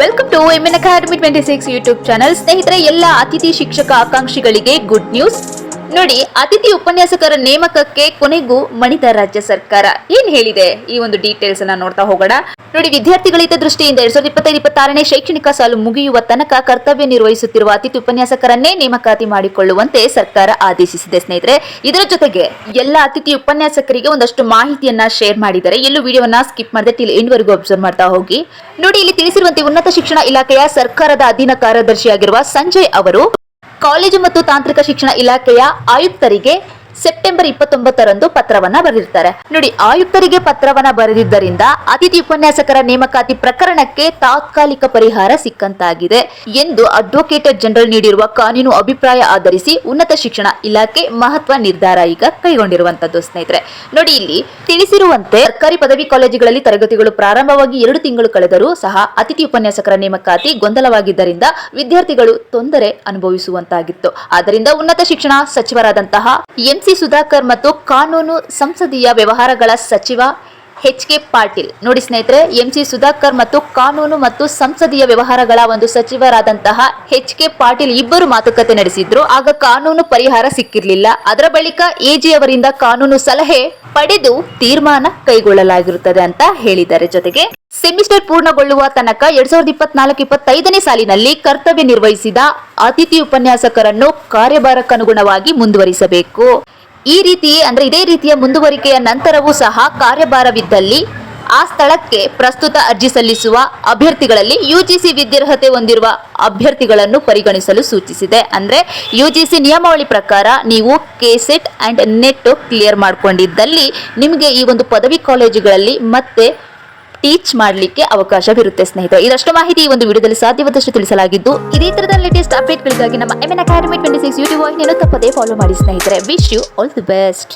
Welcome to N academy twenty six YouTube channel ಸ್ನೇಹಿತರೆ, ಎಲ್ಲ ಅತಿಥಿ ಶಿಕ್ಷಕ ಆಕಾಂಕ್ಷಿಗಳಿಗೆ ಗುಡ್ ನ್ಯೂಸ್ ನೋಡಿ, ಅತಿಥಿ ಉಪನ್ಯಾಸಕರ ನೇಮಕಕ್ಕೆ ಕೊನೆಗೂ ಮಣಿತ ರಾಜ್ಯ ಸರ್ಕಾರ. ಏನ್ ಹೇಳಿದೆ? ಈ ಒಂದು ಡೀಟೇಲ್ಸ್ ಅನ್ನ ನೋಡ್ತಾ ಹೋಗೋಣ. ನೋಡಿ ವಿದ್ಯಾರ್ಥಿಗಳ ಹಿತದೃಷ್ಟಿಯಿಂದ ಎರಡ್ ಸಾವಿರದ ಇಪ್ಪತ್ತೈದು, ಇಪ್ಪತ್ತಾರನೇ ಶೈಕ್ಷಣಿಕ ಸಾಲು ಮುಗಿಯುವ ತನಕ ಕರ್ತವ್ಯ ನಿರ್ವಹಿಸುತ್ತಿರುವ ಅತಿಥಿ ಉಪನ್ಯಾಸಕರನ್ನೇ ನೇಮಕಾತಿ ಮಾಡಿಕೊಳ್ಳುವಂತೆ ಸರ್ಕಾರ ಆದೇಶಿಸಿದೆ ಸ್ನೇಹಿತರೆ. ಇದರ ಜೊತೆಗೆ ಎಲ್ಲ ಅತಿಥಿ ಉಪನ್ಯಾಸಕರಿಗೆ ಒಂದಷ್ಟು ಮಾಹಿತಿಯನ್ನ ಶೇರ್ ಮಾಡಿದ್ದಾರೆ ಎಲ್ಲೂ ವಿಡಿಯೋವನ್ನ ಸ್ಕಿಪ್ ಮಾಡದೆ ಟಿಲ್ ಎಂಡ್ ವರೆಗೂ ಅಬ್ಸರ್ವ್ ಮಾಡ್ತಾ ಹೋಗಿ. ನೋಡಿ, ಇಲ್ಲಿ ತಿಳಿಸಿರುವಂತೆ ಉನ್ನತ ಶಿಕ್ಷಣ ಇಲಾಖೆಯ ಸರ್ಕಾರದ ಅಧೀನ ಕಾರ್ಯದರ್ಶಿಯಾಗಿರುವ ಸಂಜಯ್ ಅವರು ಕಾಲೇಜು ಮತ್ತು ತಾಂತ್ರಿಕ ಶಿಕ್ಷಣ ಇಲಾಖೆಯ ಆಯುಕ್ತರಿಗೆ ಸೆಪ್ಟೆಂಬರ್ ಇಪ್ಪತ್ತೊಂಬತ್ತರಂದು ಪತ್ರವನ್ನ ಬರೆದಿರ್ತಾರೆ. ನೋಡಿ, ಆಯುಕ್ತರಿಗೆ ಪತ್ರವನ್ನ ಬರೆದಿದ್ದರಿಂದ ಅತಿಥಿ ಉಪನ್ಯಾಸಕರ ನೇಮಕಾತಿ ಪ್ರಕರಣಕ್ಕೆ ತಾತ್ಕಾಲಿಕ ಪರಿಹಾರ ಸಿಕ್ಕಂತಾಗಿದೆ ಎಂದು ಅಡ್ವೊಕೇಟ್ ಜನರಲ್ ನೀಡಿರುವ ಕಾನೂನು ಅಭಿಪ್ರಾಯ ಆಧರಿಸಿ ಉನ್ನತ ಶಿಕ್ಷಣ ಇಲಾಖೆ ಮಹತ್ವ ನಿರ್ಧಾರ ಈಗ ಕೈಗೊಂಡಿರುವಂತದ್ದು ಸ್ನೇಹಿತರೆ. ನೋಡಿ, ಇಲ್ಲಿ ತಿಳಿಸಿರುವಂತೆ ಸರ್ಕಾರಿ ಪದವಿ ಕಾಲೇಜುಗಳಲ್ಲಿ ತರಗತಿಗಳು ಪ್ರಾರಂಭವಾಗಿ ಎರಡು ತಿಂಗಳು ಕಳೆದರೂ ಸಹ ಅತಿಥಿ ಉಪನ್ಯಾಸಕರ ನೇಮಕಾತಿ ಗೊಂದಲವಾಗಿದ್ದರಿಂದ ವಿದ್ಯಾರ್ಥಿಗಳು ತೊಂದರೆ ಅನುಭವಿಸುವಂತಾಗಿತ್ತು. ಆದ್ದರಿಂದ ಉನ್ನತ ಶಿಕ್ಷಣ ಸಚಿವರಾದಂತಹ ಎಂಸಿ ಸುಧಾಕರ್ ಮತ್ತು ಕಾನೂನು ಸಂಸದೀಯ ವ್ಯವಹಾರಗಳ ಸಚಿವ ಎಚ್ ಕೆ ಪಾಟೀಲ್. ನೋಡಿ ಸ್ನೇಹಿತರೆ, ಎಂ ಸಿ ಸುಧಾಕರ್ ಮತ್ತು ಕಾನೂನು ಮತ್ತು ಸಂಸದೀಯ ವ್ಯವಹಾರಗಳ ಒಂದು ಸಚಿವರಾದಂತಹ ಎಚ್ ಕೆ ಪಾಟೀಲ್ ಇಬ್ಬರು ಮಾತುಕತೆ ನಡೆಸಿದ್ರು. ಆಗ ಕಾನೂನು ಪರಿಹಾರ ಸಿಕ್ಕಿರಲಿಲ್ಲ. ಅದರ ಬಳಿಕ ಎಜಿ ಅವರಿಂದ ಕಾನೂನು ಸಲಹೆ ಪಡೆದು ತೀರ್ಮಾನ ಕೈಗೊಳ್ಳಲಾಗಿರುತ್ತದೆ ಅಂತ ಹೇಳಿದ್ದಾರೆ. ಜೊತೆಗೆ ಸೆಮಿಸ್ಟರ್ ಪೂರ್ಣಗೊಳ್ಳುವ ತನಕ ಎರಡ್ ಸಾವಿರದ ಇಪ್ಪತ್ನಾಲ್ಕು ಇಪ್ಪತ್ತೈದನೇ ಸಾಲಿನಲ್ಲಿ ಕರ್ತವ್ಯ ನಿರ್ವಹಿಸಿದ ಅತಿಥಿ ಉಪನ್ಯಾಸಕರನ್ನು ಕಾರ್ಯಭಾರಕ್ಕನುಗುಣವಾಗಿ ಮುಂದುವರಿಸಬೇಕು. ಈ ರೀತಿ, ಅಂದ್ರೆ ಇದೇ ರೀತಿಯ ಮುಂದುವರಿಕೆಯ ನಂತರವೂ ಸಹ ಕಾರ್ಯಭಾರವಿದ್ದಲ್ಲಿ ಆ ಸ್ಥಳಕ್ಕೆ ಪ್ರಸ್ತುತ ಅರ್ಜಿ ಸಲ್ಲಿಸುವ ಅಭ್ಯರ್ಥಿಗಳಲ್ಲಿ ಯುಜಿಸಿ ವಿದ್ಯಾರ್ಹತೆ ಹೊಂದಿರುವ ಅಭ್ಯರ್ಥಿಗಳನ್ನು ಪರಿಗಣಿಸಲು ಸೂಚಿಸಿದೆ. ಅಂದ್ರೆ ಯುಜಿಸಿ ನಿಯಮಾವಳಿ ಪ್ರಕಾರ ನೀವು ಕೆಸೆಟ್ ಅಂಡ್ ನೆಟ್ ಕ್ಲಿಯರ್ ಮಾಡಿಕೊಂಡಿದ್ದಲ್ಲಿ ನಿಮಗೆ ಈ ಒಂದು ಪದವಿ ಕಾಲೇಜುಗಳಲ್ಲಿ ಮತ್ತೆ ಟೀಚ್ ಮಾಡಲಿಕ್ಕೆ ಅವಕಾಶವಿರುತ್ತೆ, ಸ್ನೇಹಿತರೆ. ಇದಷ್ಟು ಮಾಹಿತಿ ಈ ಒಂದು ವಿಡಿಯೋದಲ್ಲಿ ಸಾಧ್ಯವಾದಷ್ಟು ತಿಳಿಸಲಾಗಿದ್ದು, ಇದೇ ತರದ ಲೇಟೆಸ್ಟ್ ಅಪ್ಡೇಟ್ಗಳಿಗಾಗಿ ನಮ್ಮ M N academy twenty six YouTube ವಾಹಿನಿಯನ್ನು ತಪ್ಪದೇ ಫಾಲೋ ಮಾಡಿ, ಸ್ನೇಹಿತರೆ. Wish you all the best